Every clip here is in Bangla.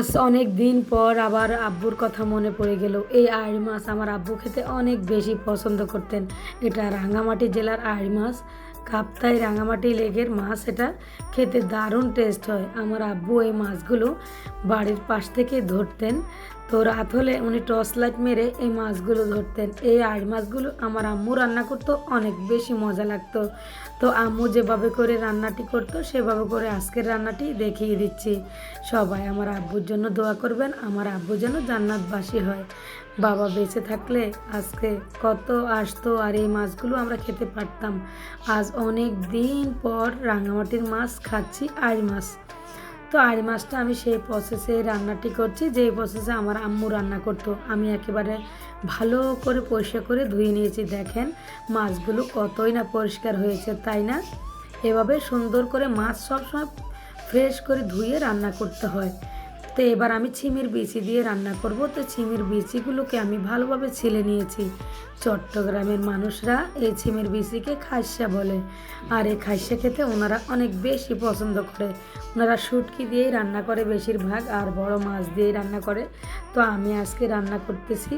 আজ অনেক দিন পর আবার আব্বুর কথা মনে পড়ে গেল। এই আড়ি মাছ আমার আব্বু খেতে অনেক বেশি পছন্দ করতেন। এটা রাঙ্গামাটি জেলার আড়ি মাছ কাপ্তাই রাঙামাটি লেগের মাছ এটা খেতে দারুণ টেস্ট হয়। আমার আব্বু এই মাছগুলো বাড়ির পাশ থেকে ধরতেন। তো রাত হলে উনি টর্চ লাইট মেরে এই মাছগুলো ধরতেন। এই আড়ি মাছগুলো আমার আম্মু রান্না করতো, অনেক বেশি মজা লাগতো। তো আম্মু যেভাবে করে রান্নাটি করতো, সেভাবে করে আজকের রান্নাটি দেখিয়ে দিচ্ছি। সবাই আমার আব্বুর জন্য দোয়া করবেন, আমার আব্বু যেন জান্নাতবাসী হয়। বাবা বেঁচে থাকলে আজকে কত আসতো আর এই মাছগুলো আমরা খেতে পারতাম। আজ অনেক দিন পর রাঙামাটির মাছ খাচ্ছি আড়ি মাছ। তো আড়ি মাছটা আমি সেই প্রসেসে রান্নাটি করছি যে প্রসেসে আমার আম্মু রান্না করতো। আমি একেবারে ভালো করে পরিষ্কার করে ধুয়ে নিয়েছি। দেখেন মাছগুলো কতই না পরিষ্কার হয়েছে, তাই না? এভাবে সুন্দর করে মাছ সবসময় ফ্রেশ করে ধুয়ে রান্না করতে হয়। তো এবার আমি ছিমের বিচি দিয়ে রান্না করব। তো ছিমের বিচিগুলোকে আমি ভালোভাবে ছিলে নিয়েছি। চট্টগ্রামের মানুষরা এই ছিমের বিচিকে খাইসা বলে। আর এই খাইসা খেতে ওনারা অনেক বেশি পছন্দ করে। ওনারা শুটকি দিয়েই রান্না করে বেশিরভাগ আর বড় মাছ দিয়েই রান্না করে। তো আমি আজকে রান্না করতেছি।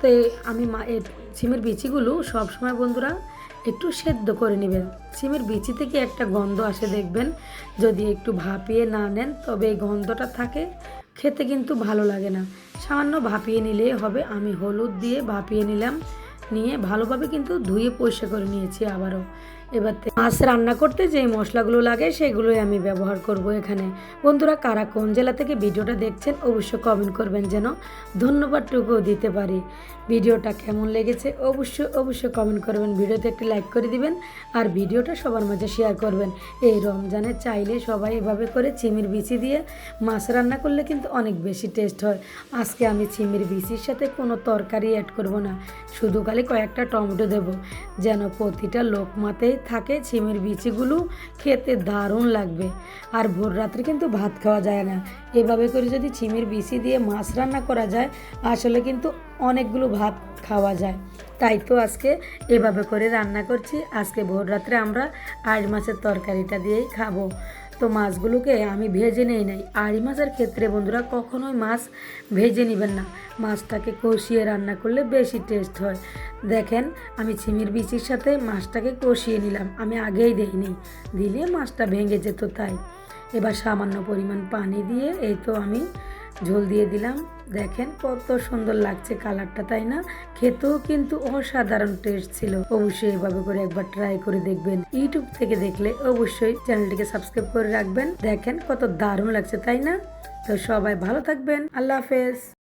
তো আমি মা এই ছিমের বিচিগুলো সবসময় বন্ধুরা একটু সেদ্ধ করে নেবেন। সিমের বিচি থেকে একটা গন্ধ আসে দেখবেন। যদি একটু ভাপিয়ে না নেন, তবে এই গন্ধটা থাকে। খেতে কিন্তু ভালো লাগে না। সামান্য ভাপিয়ে নিলেই হবে। আমি হলুদ দিয়ে ভাপিয়ে নিলাম। নিয়ে ভালোভাবে কিন্তু ধুয়ে পরিষ্কার করে নিয়েছি আবারও। এবার মাছ রান্না করতে যে মশলাগুলো লাগে সেগুলোই আমি ব্যবহার করব এখানে। বন্ধুরা, কারা কোন জেলা থেকে ভিডিওটা দেখছেন, অবশ্যই কমেন্ট করবেন যেন ধন্যবাদটুকুও দিতে পারি। ভিডিওটা কেমন লেগেছে, অবশ্যই অবশ্যই কমেন্ট করবেন। ভিডিওতে একটি লাইক করে দিবেন আর ভিডিওটা সবার মাঝে শেয়ার করবেন। এই রমজানে চাইলে সবাই এভাবে করে চিমির বিচি দিয়ে মাছ রান্না করলে কিন্তু অনেক বেশি টেস্ট হয়। আজকে আমি চিমির বিচির সাথে কোনো তরকারি অ্যাড করব না, শুধু খালি কয়েকটা টমেটো দেব, যেন প্রতিটা লোকমাতেই থাকে ছিমের বিচিগুলো খেতে দারুণ লাগবে। আর ভোর রাত্রে কিন্তু ভাত খাওয়া যায় না। এভাবে করে যদি ছিমের বিচি দিয়ে মাছ রান্না করা যায়, আসলে কিন্তু অনেকগুলো ভাত খাওয়া যায়। তাই তো আজকে এভাবে করে রান্না করছি। আজকে ভোর রাত্রে আমরা আট মাছের তরকারিটা দিয়েই খাব। তো মাছগুলোকে আমি ভেজে নেই নাই। আড়ি মাছের ক্ষেত্রে বন্ধুরা কখনোই মাছ ভেজে নেবেন না। মাছটাকে কষিয়ে রান্না করলে বেশি টেস্ট হয়। দেখেন, আমি ছিমির বিচির সাথে মাছটাকে কষিয়ে নিলাম। আমি আগেই দেইনি দিলে মাছটা ভেঙে যেত তাই। এবার সামান্য পরিমাণ পানি দিয়ে এই তো আমি ঝোল দিয়ে দিলাম। দেখেন কত সুন্দর লাগছে কালারটা, তাই না? খেতেও কিন্তু অসাধারণ টেস্ট ছিল। অবশ্যই এভাবে করে একবার ট্রাই করে দেখবেন। ইউটিউব থেকে দেখলে অবশ্যই চ্যানেলটিকে সাবস্ক্রাইব করে রাখবেন। দেখেন কত দারুণ লাগছে, তাই না? তো সবাই ভালো থাকবেন। আল্লাহ হাফেজ।